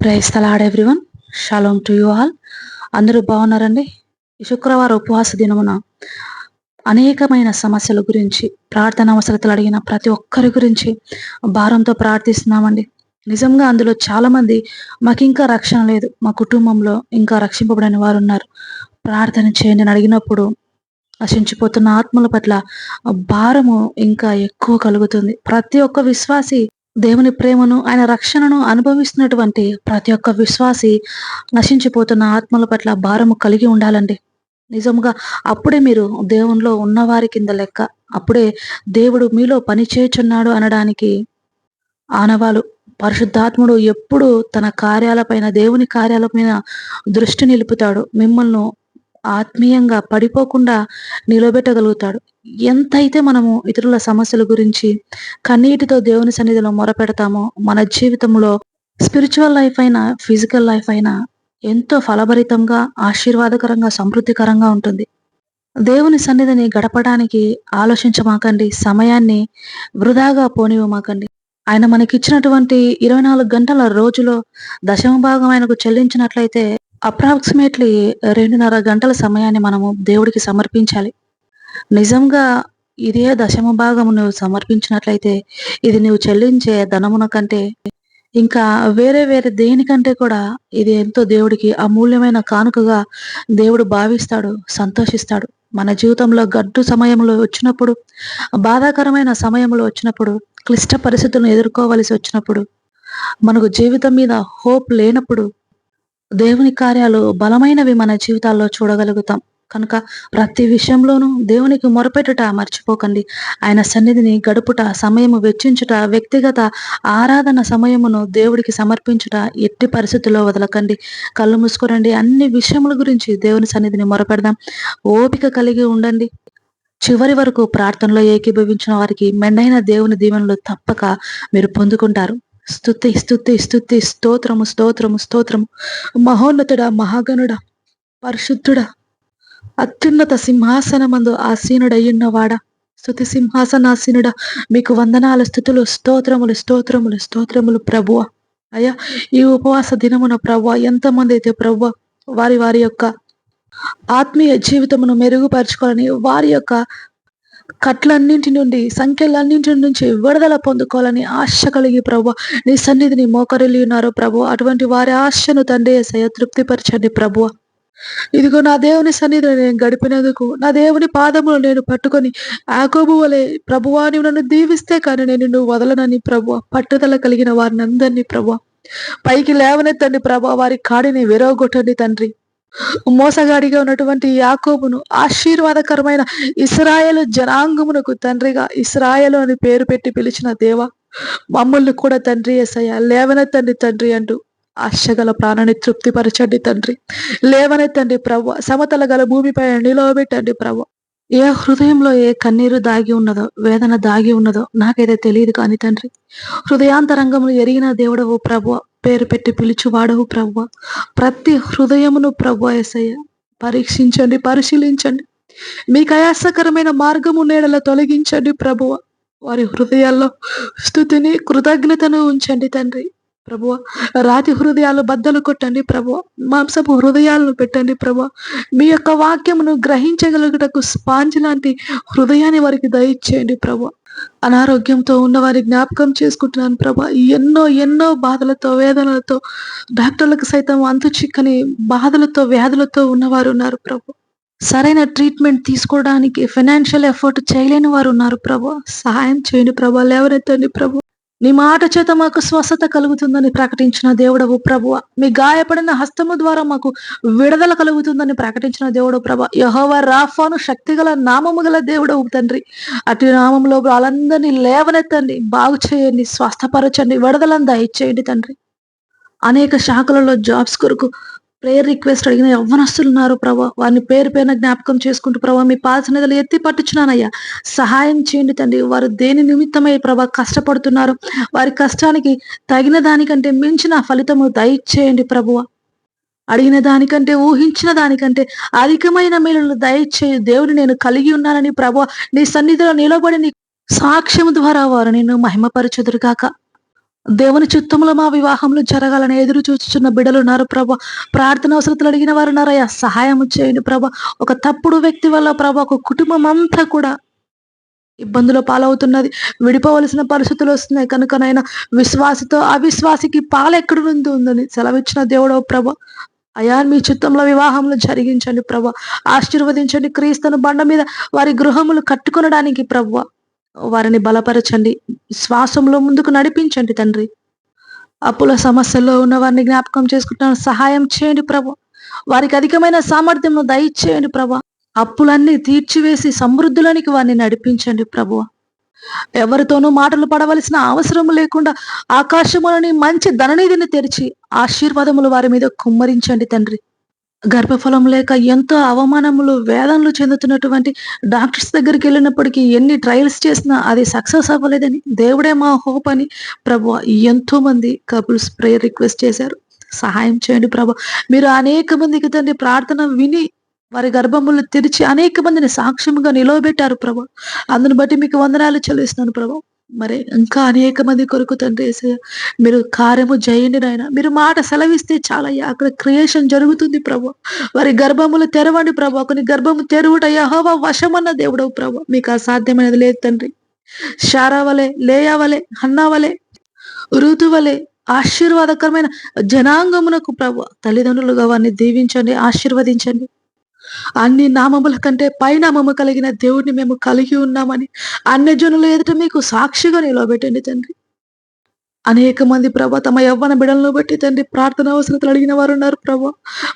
Praise the Lord everyone shalom to you all అందరూ బాగున్నారండి? ఈ శుక్రవారం ఉపవాస దినమున అనేకమైన సమస్యల గురించి ప్రార్థన అవసరతలు అడిగిన ప్రతి ఒక్కరి గురించి భారంతో ప్రార్థిస్తున్నామండి. నిజంగా అందులో చాలా మంది మాకు ఇంకా రక్షణ లేదు. మా కుటుంబంలో ఇంకా రక్షింపబడిన వారు ఉన్నారు. ప్రార్థన చేయండి అని అడిగినప్పుడు నశించిపోతున్న ఆత్మల పట్ల భారము ఇంకా ఎక్కువ కలుగుతుంది. ప్రతి ఒక్క విశ్వాసి దేవుని ప్రేమను ఆయన రక్షణను అనుభవిస్తున్నటువంటి ప్రతి ఒక్క విశ్వాసి నశించిపోతున్న ఆత్మల పట్ల భారము కలిగి ఉండాలండి. నిజముగా అప్పుడే మీరు దేవునిలో ఉన్నవారి కింద లెక్క అప్పుడే దేవుడు మీలో పని చేయుచున్నాడు అనడానికి ఆనవాలు. పరిశుద్ధాత్ముడు ఎప్పుడు తన కార్యాలపైన దేవుని కార్యాలపైన దృష్టి నిలుపుతాడు. మిమ్మల్ని ఆత్మీయంగా పడిపోకుండా నిలబెట్టగలుగుతాడు. ఎంతైతే మనము ఇతరుల సమస్యల గురించి కన్నీటితో దేవుని సన్నిధిలో మొరపెడతామో మన జీవితంలో స్పిరిచువల్ లైఫ్ అయినా ఫిజికల్ లైఫ్ అయినా ఎంతో ఫలభరితంగా ఆశీర్వాదకరంగా సమృద్ధికరంగా ఉంటుంది. దేవుని సన్నిధిని గడపడానికి ఆలోచించమాకండి. సమయాన్ని వృధాగా పోనివ్వమాకండి. ఆయన మనకిచ్చినటువంటి ఇరవై నాలుగు గంటల రోజులో దశమ భాగం ఆయనకు చెల్లించినట్లయితే అప్రాక్సిమేట్లీ రెండున్నర గంటల సమయాన్ని మనము దేవుడికి సమర్పించాలి. నిజంగా ఇదే దశమ భాగము నువ్వు సమర్పించినట్లయితే ఇది నువ్వు చెల్లించే ధనమున కంటే ఇంకా వేరే వేరే దేనికంటే కూడా ఇది ఎంతో దేవుడికి అమూల్యమైన కానుకగా దేవుడు భావిస్తాడు సంతోషిస్తాడు. మన జీవితంలో గడ్డు సమయంలో వచ్చినప్పుడు బాధాకరమైన సమయంలో వచ్చినప్పుడు క్లిష్ట పరిస్థితులను ఎదుర్కోవలసి వచ్చినప్పుడు మనకు జీవితం మీద హోప్ లేనప్పుడు దేవుని కార్యాలు బలమైనవి మన జీవితాల్లో చూడగలుగుతాం. కనుక ప్రతి విషయంలోనూ దేవునికి మొరపెట్టుట మర్చిపోకండి. ఆయన సన్నిధిని గడుపుట సమయము వెచ్చించుట వ్యక్తిగత ఆరాధన సమయమును దేవుడికి సమర్పించుట ఎట్టి పరిస్థితుల్లో వదలకండి. కళ్ళు మూసుకోరండి. అన్ని విషయముల గురించి దేవుని సన్నిధిని మొరపెడదాం. ఓపిక కలిగి ఉండండి. చివరి వరకు ప్రార్థనలో ఏకీభవించిన వారికి మెండైన దేవుని దీవెనలు తప్పక మీరు పొందుకుంటారు. స్థుతి స్థుతి స్థుతి స్తోత్రము స్తోత్రము స్తోత్రము మహోన్నతుడా మహాగణుడ పరిశుద్ధుడ అత్యున్నత సింహాసనమందు ఆసీనుడయ్యున్నవాడ స్థుతి సింహాసనాసీనుడ మీకు వందనాల స్థుతులు స్తోత్రములు స్తోత్రములు స్తోత్రములు ప్రభువ అయ్యా ఈ ఉపవాస దినమున ప్రభువ ఎంతమంది అయితే ప్రభువ వారి వారి యొక్క ఆత్మీయ జీవితమును మెరుగుపరచుకోవాలని వారి యొక్క కట్లన్నింటి నుండి సంఖ్యలన్నింటి నుంచి విడుదల పొందుకోవాలని ఆశ కలిగి ప్రభు. నీ సన్నిధిని మోకరిల్లి ఉన్నారు ప్రభు. అటువంటి వారి ఆశను తండ్రి సయ తృప్తిపరచండి ప్రభు. ఇదిగో నా దేవుని సన్నిధిని నేను గడిపినందుకు నా దేవుని పాదములు నేను పట్టుకొని ఆకోబు వలె ప్రభువాని నన్ను దీవిస్తే కానీ నేను నువ్వు వదలనని ప్రభు. పట్టుదల కలిగిన వారిని అందరినీ ప్రభు. పైకి లేవనెత్తండి ప్రభు. వారి కాడిని విరవగొట్టండి తండ్రి. మోసగాడిగా ఉన్నటువంటి యాకోబును ఆశీర్వాదకరమైన ఇస్రాయేలు జనాంగమునకు తండ్రిగా ఇస్రాయేలు అని పేరు పెట్టి పిలిచిన దేవ మమ్మల్ని కూడా తండ్రి ఎసయ్య లేవనెత్తండి తండ్రి అంటూ ఆశగల ప్రాణాన్ని తృప్తిపరచండి తండ్రి. లేవనెత్తండి ప్రవ్వ సమతల గల భూమిపై నిలవబెట్టండి ప్రవ్వ. ఏ హృదయంలో ఏ కన్నీరు దాగి ఉన్నదో వేదన దాగి ఉన్నదో నాకైతే తెలియదు కానీ తండ్రి. హృదయాంతరంగములు ఎరిగిన దేవుడవు ప్రభు పేరు పెట్టి పిలుచువాడవు ప్రభు ప్రతి హృదయమును ప్రభు ఎసయ్య పరీక్షించండి పరిశీలించండి. మీకు అయాసకరమైన మార్గము నీడల తొలగించండి ప్రభువ. వారి హృదయాల్లో స్థుతిని కృతజ్ఞతను ఉంచండి తండ్రి. ప్రభు రాతి హృదయాలు బద్దలు కొట్టండి ప్రభు మాంసపు హృదయాలను పెట్టండి ప్రభు. మీ యొక్క వాక్యమును గ్రహించగలుగుటకు స్పాంజ్ లాంటి హృదయాన్ని వారికి దయచేయండి ప్రభు. అనారోగ్యంతో ఉన్నవారి జ్ఞాపకం చేసుకుంటున్నాను ప్రభా. ఎన్నో ఎన్నో బాధలతో వేదనలతో డాక్టర్లకు సైతం అంతు చిక్కని బాధలతో వ్యాధులతో ఉన్నవారు ఉన్నారు ప్రభు. సరైన ట్రీట్మెంట్ తీసుకోవడానికి ఫైనాన్షియల్ ఎఫర్ట్ చేయలేని వారు ఉన్నారు ప్రభు. సహాయం చేయండి ప్రభా లేవనెత్తండి ప్రభు. నీ మాట చేత మాకు స్వస్థత కలుగుతుందని ప్రకటించిన దేవుడవు ప్రభువ. మీ గాయపడిన హస్తము ద్వారా మాకు విడుదల కలుగుతుందని ప్రకటించిన దేవుడు ప్రభ యహోవ రాఫాను శక్తిగల నామము గల దేవుడవు తండ్రి. అటు నామంలో వాళ్ళందరినీ లేవనెత్తండి. బాగు చేయండి స్వస్థపరచండి విడుదలను దయచేయండి తండ్రి. అనేక శాఖలలో జాబ్స్ కొరకు ప్రేయర్ రిక్వెస్ట్ అడిగిన యవ్వనస్తులు ఉన్నారు ప్రభా. వారిని పేరు పేరున జ్ఞాపకం చేసుకుంటూ ప్రభా మీ పాదసన్నిధులు ఎత్తి పట్టుచున్నానయ్యా. సహాయం చేయండి తండ్రి. వారు దేని నిమిత్తమై ప్రభా కష్టపడుతున్నారు? వారి కష్టానికి తగిన దానికంటే మించిన ఫలితము దయచేయండి ప్రభువ అడిగిన దానికంటే ఊహించిన దానికంటే అధికమైన మేలు దయచేయ. దేవుని నేను కలిగి ఉన్నానని ప్రభా నీ సన్నిధిలో నిలబడి నీ సాక్ష్యం ద్వారా వారు నిన్ను మహిమపరచుదురుగాక. దేవుని చిత్తములో మా వివాహంలో జరగాలని ఎదురు చూస్తున్న బిడలున్నారు ఉన్నారు ప్రార్థన అవసరతలు అడిగిన వారు ఉన్నారయ్యా సహాయం చేయండి ప్రభా. ఒక తప్పుడు వ్యక్తి వల్ల ప్రభ ఒక కుటుంబం అంతా కూడా ఇబ్బందులు పాలవుతున్నది. విడిపోవలసిన పరిస్థితులు వస్తున్నాయి. కనుకనైనా విశ్వాసతో అవిశ్వాసికి పాలెక్కడి నుండి ఉందని సెలవిచ్చిన దేవుడో ప్రభ. అయా మీ చిత్తంలో వివాహంలో జరిగించండి ప్రభ. ఆశీర్వదించండి. క్రీస్తును బండ మీద వారి గృహములు కట్టుకొనడానికి ప్రభ. వారిని బలపరచండి. శ్వాసంలో ముందుకు నడిపించండి తండ్రి. అప్పుల సమస్యల్లో ఉన్న వారిని జ్ఞాపకం చేసుకుంటున్న సహాయం చేయండి ప్రభు. వారికి అధికమైన సామర్థ్యం దయచేయండి ప్రభు. అప్పులన్నీ తీర్చివేసి సమృద్ధులోనికి వారిని నడిపించండి ప్రభు. ఎవరితోనూ మాటలు పడవలసిన అవసరం లేకుండా ఆకాశములని మంచి ధననిధిని తెరిచి ఆశీర్వాదములు వారి మీద కుమ్మరించండి తండ్రి. గర్భఫలం లేక ఎంతో అవమానములు వేదనలు చెందుతున్నటువంటి డాక్టర్స్ దగ్గరికి వెళ్ళినప్పటికీ ఎన్ని ట్రయల్స్ చేసినా అది సక్సెస్ అవ్వలేదని దేవుడే మా హోప్ అని ప్రభు ఎంతో మంది కపుల్స్ ప్రేయర్ రిక్వెస్ట్ చేశారు. సహాయం చేయండి ప్రభు. మీరు అనేక మందికి తండ్రి ప్రార్థన విని వారి గర్భములు తెరిచి అనేక మందిని సాక్ష్యంగా నిలవబెట్టారు ప్రభు. అందుని బట్టి మీకు వందనాలు చెల్లిస్తున్నాను ప్రభు. మరి ఇంకా అనేక మంది కొరకు తండ్రి మీరు కార్యము చేయండి నాయన. మీరు మాట సెలవిస్తే చాలయ్యా. అక్కడ క్రియేషన్ జరుగుతుంది ప్రభు. వారి గర్భములు తెరవండి ప్రభు. కొన్ని గర్భము తెరువుట యహోవా వశమన్న దేవుడవు ప్రభు. మీకు అసాధ్యమైనది లేదు తండ్రి. షారావలే లేయావలే హన్నావలే ఋతువలే ఆశీర్వాదకరమైన జనాంగమునకు ప్రభు. తల్లిదండ్రులుగా వారిని దీవించండి ఆశీర్వదించండి. అన్ని నామముల కంటే పైనామము కలిగిన దేవుడిని మేము కలిగి ఉన్నామని అన్ని జనుల ఎదుట మీకు సాక్షిగా నిలబెట్టండి తండ్రి. అనేక మంది ప్రభ తమ యవ్వన బిడలను బట్టి తండ్రి ప్రార్థన అవసరతలు అడిగిన వారు ఉన్నారు ప్రభ.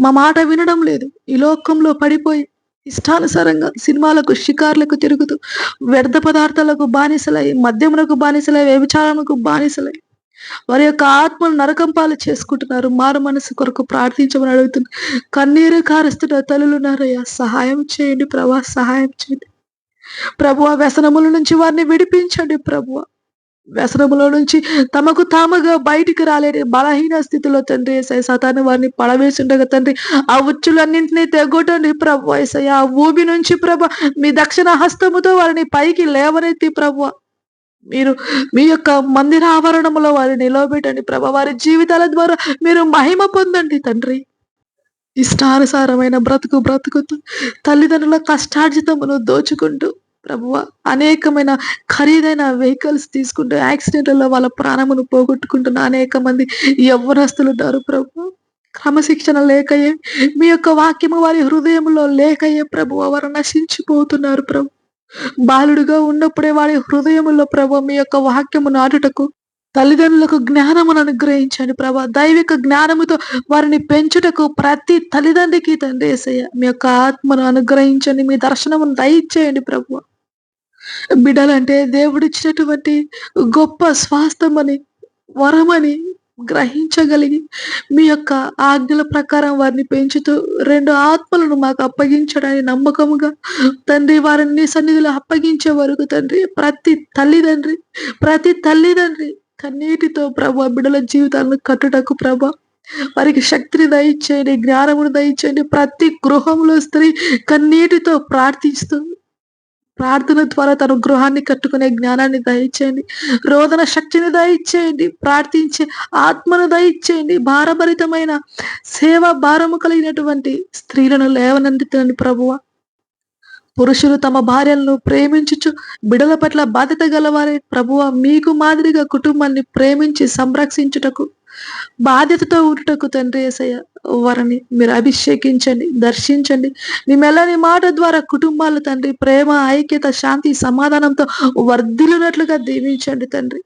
మా మాట వినడం లేదు. ఈ లోకంలో పడిపోయి ఇష్టానుసారంగా సినిమాలకు షికార్లకు తిరుగుతూ వ్యర్థ పదార్థాలకు బానిసలై మద్యములకు బానిసలై వ్యభిచారములకు బానిసలై వారి యొక్క ఆత్మలు నరకం పాలు చేసుకుంటున్నారు. మారు మనసు కొరకు ప్రార్థించమని అడుగుతున్నారు కన్నీరు కారుస్తున్న తల్లులున్నారయ్యా సహాయం చేయండి ప్రభా సహాయం చేయండి. ప్రభు వ్యసనముల నుంచి వారిని విడిపించండి ప్రభు. వ్యసనముల నుంచి తమకు తాముగా బయటికి రాలేని బలహీన స్థితిలో తండ్రి ఏసై సతాన్ని వారిని పడవేసిండగా తండ్రి ఆ ఉచ్చులన్నింటినీ తెగొట్టండి ప్రభు ఏసయ్య. ఆ ఊబి నుంచి ప్రభ మీ దక్షిణ హస్తముతో వారిని పైకి లేవనెత్తి ప్రభు. మీరు మీ యొక్క మందిర ఆవరణములో వారిని నిలవబెట్టండి. ప్రభ వారి జీవితాల ద్వారా మీరు మహిమ పొందండి తండ్రి. ఇష్టానుసారమైన బ్రతుకు బ్రతుకుతూ తల్లిదండ్రుల కష్టార్జితమును దోచుకుంటూ ప్రభువ అనేకమైన ఖరీదైన వెహికల్స్ తీసుకుంటూ యాక్సిడెంట్లలో వాళ్ళ ప్రాణమును పోగొట్టుకుంటున్న అనేక మంది యవ్వనస్తులు ఉన్నారు ప్రభు. క్రమశిక్షణ లేకయే మీ యొక్క వాక్యము వారి హృదయంలో లేకయే ప్రభు వారు నశించిపోతున్నారు ప్రభు. బాలుడుగా ఉన్నప్పుడే వారి హృదయములో ప్రభు మీ యొక్క వాక్యము నాటుటకు తల్లిదండ్రులకు జ్ఞానమును అనుగ్రహించండి ప్రభా. దైవిక జ్ఞానముతో వారిని పెంచుటకు ప్రతి తల్లిదండ్రికి తండ్రి యేసయ్య మీ యొక్క ఆత్మను అనుగ్రహించండి మీ దర్శనమును దయచేయండి ప్రభు. బిడ్డలంటే దేవుడిచ్చినటువంటి గొప్ప స్వాస్థమని వరమని గ్రహించగలిగి మీ యొక్క ఆజ్ఞల ప్రకారం వారిని పెంచుతూ రెండు ఆత్మలను మాకు అప్పగించడానికి నమ్మకముగా తండ్రి వారిని నీ సన్నిధిలో అప్పగించే వరకు తండ్రి ప్రతి తల్లిదండ్రి ప్రతి తల్లిదండ్రి కన్నీటితో ప్రభా బిడల జీవితాలను కట్టుటకు ప్రభా వారికి శక్తిని దయచేయండి జ్ఞానమును దయచేయండి ప్రతి గృహంలో స్త్రీ కన్నీటితో ప్రార్థిస్తూ ప్రార్థన ద్వారా తన గృహాన్ని కట్టుకునే జ్ఞానాన్ని దయచేయండి. రోదన శక్తిని దయచేయండి. ప్రార్థించే ఆత్మను దయచేయండి. భారభరితమైన సేవ భారము కలిగినటువంటి స్త్రీలను లేవనందుతండి ప్రభువ. పురుషులు తమ భార్యలను ప్రేమించుచు బిడల పట్ల బాధ్యత గలవారే ప్రభువ. మీకు మాదిరిగా కుటుంబాన్ని ప్రేమించి సంరక్షించుటకు బాధ్యతతో ఉంటుటకు తండ్రి ఏసయ్య వారిని మీరు అభిషేకించండి దర్శించండి. మీ మెల్లని మాట ద్వారా కుటుంబాలు తండ్రి ప్రేమ ఐక్యత శాంతి సమాధానంతో వర్ధిలినట్లుగా దీవించండి తండ్రి.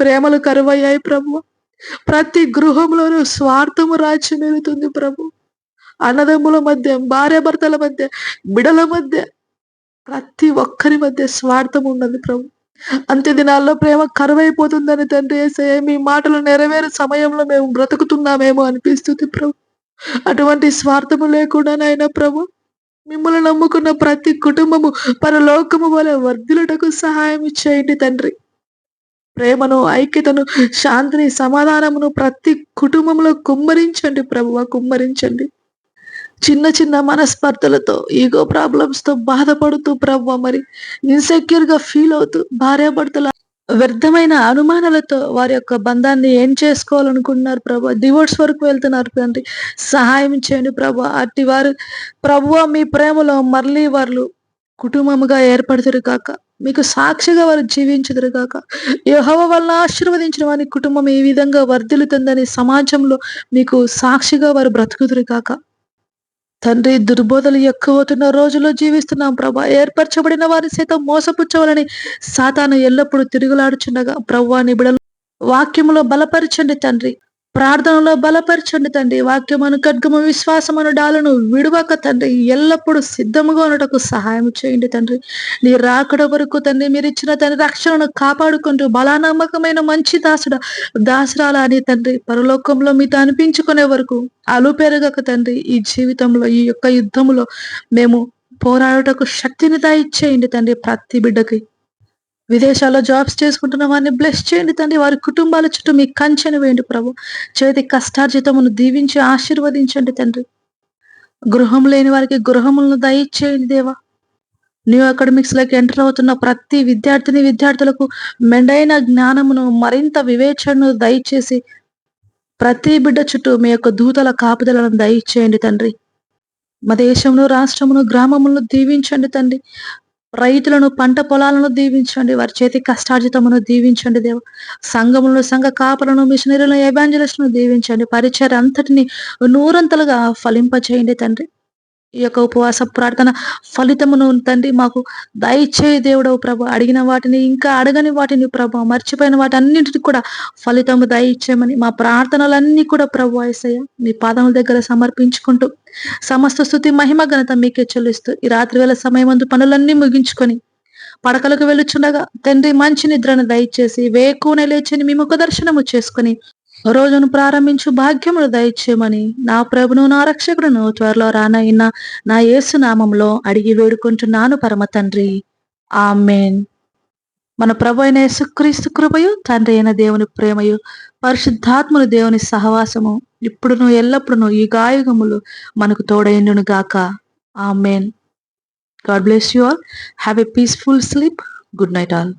ప్రేమలు కరువయ్యాయి ప్రభు ప్రతి గృహంలోనూ స్వార్థము రాజ్యం వెళుతుంది ప్రభు. అన్నదమ్ముల మధ్య భార్యాభర్తల మధ్య బిడల మధ్య ప్రతి ఒక్కరి మధ్య స్వార్థం ఉన్నది ప్రభు. అంత్య దినాల్లో ప్రేమ కరువైపోతుందని తండ్రి ఏసయ్య మీ మాటలు నెరవేరు సమయంలో మేము బ్రతుకుతున్నామేమో అనిపిస్తుంది ప్రభు. అటువంటి స్వార్థము లేకుండానైనా ప్రభు మిమ్మల్ని నమ్ముకున్న ప్రతి కుటుంబము పరలోకము వలె వర్ధులటకు సహాయం చేయండి తండ్రి. ప్రేమను ఐక్యతను శాంతిని సమాధానమును ప్రతి కుటుంబంలో కుమ్మరించండి ప్రభువ కుమ్మరించండి. చిన్న చిన్న మనస్పర్ధలతో ఈగో ప్రాబ్లమ్స్తో బాధపడుతూ ప్రభు మరి. ఇన్సెక్యూర్గా ఫీల్ అవుతూ భార్యాభర్తల వ్యర్థమైన అనుమానాలతో వారి యొక్క బంధాన్ని ఏం చేసుకోవాలనుకుంటున్నారు ప్రభు డివోర్స్ వరకు వెళ్తున్నారు తండ్రి. సహాయం చేయండి ప్రభు అట్టి వారు ప్రభు మీ ప్రేమలో మళ్ళీ వారు కుటుంబముగా ఏర్పడుతురు కాక మీకు సాక్షిగా వారు జీవించదురు కాక యహోవ వల్ల ఆశీర్వదించిన వారి కుటుంబం ఈ విధంగా వర్ధిల్లుతుందని సమాజంలో మీకు సాక్షిగా వారు బ్రతుకుదురు కాక తండ్రి దుర్బోధలు ఎక్కువవుతున్న రోజుల్లో జీవిస్తున్నాం ప్రభా. ఏర్పరచబడిన వారి సైతం మోసపుచ్చవాలని సాతాను ఎల్లప్పుడూ తిరుగులాడుచుండగా ప్రభా నిబిడలు వాక్యములో బలపరచండి తండ్రి. ప్రార్థనలో బలపరచండి తండ్రి. వాక్యమను ఖడ్గము విశ్వాసమను డాలను విడువక తండ్రి. ఎల్లప్పుడూ సిద్ధముగా ఉండటకు సహాయం చేయండి తండ్రి. నీ రాకడ వరకు తండ్రి మీరు ఇచ్చిన తండ్రి రక్షణను కాపాడుకుంటూ బలానమ్మకమైన మంచి దాసుడ దాసురాల అని తండ్రి. పరలోకంలో మీతో అనిపించుకునే వరకు అలుపెరగక తండ్రి. ఈ జీవితంలో ఈ యొక్క యుద్ధములో మేము పోరాడుటకు శక్తిని దాయిచ్చేయండి తండ్రి. ప్రతి బిడ్డకి విదేశాల్లో జాబ్స్ చేసుకుంటున్న వారిని బ్లెస్ చేయండి తండ్రి. వారి కుటుంబాల చుట్టూ మీ కంచెను వేయండి ప్రభు. చేతి కష్టార్జితమును దీవించి ఆశీర్వదించండి తండ్రి. గృహం లేని వారికి గృహములను దయచేయండి దేవా. న్యూ అకాడమిక్స్లోకి ఎంటర్ అవుతున్న ప్రతి విద్యార్థిని విద్యార్థులకు మెండైన జ్ఞానమును మరింత వివేచనను దయచేసి ప్రతి బిడ్డ చుట్టూ మీ యొక్క దూతల కాపుదలను దయచేయండి తండ్రి. మా దేశంలో రాష్ట్రమును గ్రామములను దీవించండి తండ్రి. రైతులను పంట పొలాలను దీవించండి. వారి చేతి కష్టార్జితమును దీవించండి దేవ. సంఘములను సంఘ కాపలను మిషనరీలను ఎవాంజలిస్టులను దీవించండి. పరిచయ అంతటిని నూరంతలుగా ఫలింపచేయండి తండ్రి. ఈ యొక్క ఉపవాస ప్రార్థన ఫలితమును తండ్రి మాకు దయచేయి దేవుడవు ప్రభ అడిగిన వాటిని ఇంకా అడగని వాటిని ప్రభ మర్చిపోయిన వాటి అన్నింటికి కూడా ఫలితము దయచేయమని మా ప్రార్థనలన్నీ కూడా ప్రభు ఏసయ్య మీ పాదముల దగ్గర సమర్పించుకుంటూ సమస్త స్థుతి మహిమ ఘనత మీకే చెల్లిస్తూ ఈ రాత్రి వేళ సమయం అందు పనులన్నీ ముగించుకొని పడకలకు వెళ్ళుచుండగా తండ్రి మంచి నిద్రను దయచేసి వేకునే లేచని మీ ముఖ దర్శనము చేసుకుని రోజును ప్రారంభించు భాగ్యములు దయచేయమని నా ప్రభును నా రక్షకుడును త్వరలో రానైన నా యేసు నామంలో అడిగి వేడుకుంటున్నాను పరమ తండ్రి. ఆమెన్. మన ప్రభు అయిన యేసుక్రీస్తు కృపయు తండ్రి అయిన దేవుని ప్రేమయు పరిశుద్ధాత్ముని దేవుని సహవాసము ఇప్పుడును ఎల్లప్పుడును ఈ గాయగములు మనకు తోడైండును గాక. Amen. God bless you all. Have a peaceful sleep. Good night all.